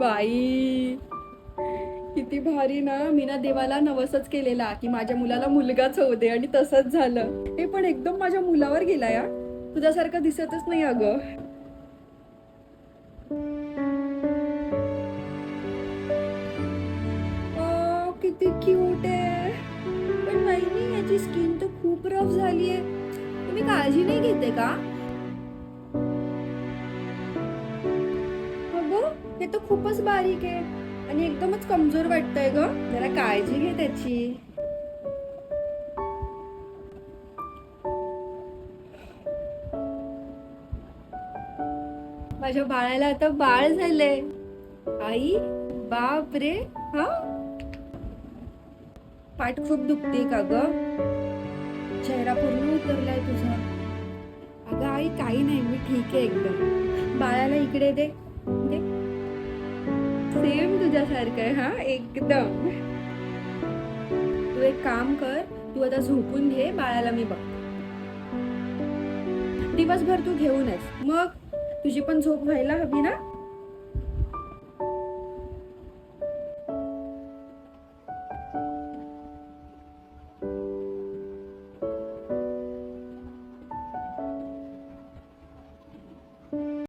बाई. किती भारी ना. मी ना देवाला नवसच केलेला की माझ्या मुलाला मुलगाच होऊ दे आणि तसंच झालं. हे पण एकदम माझ्या मुलावर गेला या तुझ्यासारखं दिसतच नाही अगं. किती क्यूट आहे. पण नाही नाही याची स्किन तर खूप रफ झालीये. तुम्ही काळजी नाही घेते का? हे तर खूपच बारीक आहे. आणि एकदमच कमजोर वाटतंय ग. जरा काळजी घे त्याची. माझ्या बाळाला आता बाळ झाले आई बाप रे हा? पाठ खूप दुखते का ग? चेहरा पूर्ण उतरलाय तुझा. अगं आई काही नाही मी ठीक आहे एकदम. बाळाला इकडे दे. दे. सेम तुझ्यासारखं आहे हा? एकदम. तू एक काम कर तू आता झोपून घे बाळाला मी बघ. दिवसभर तू घेऊनच. मग तुझी पण झोप व्हायला हवी ना?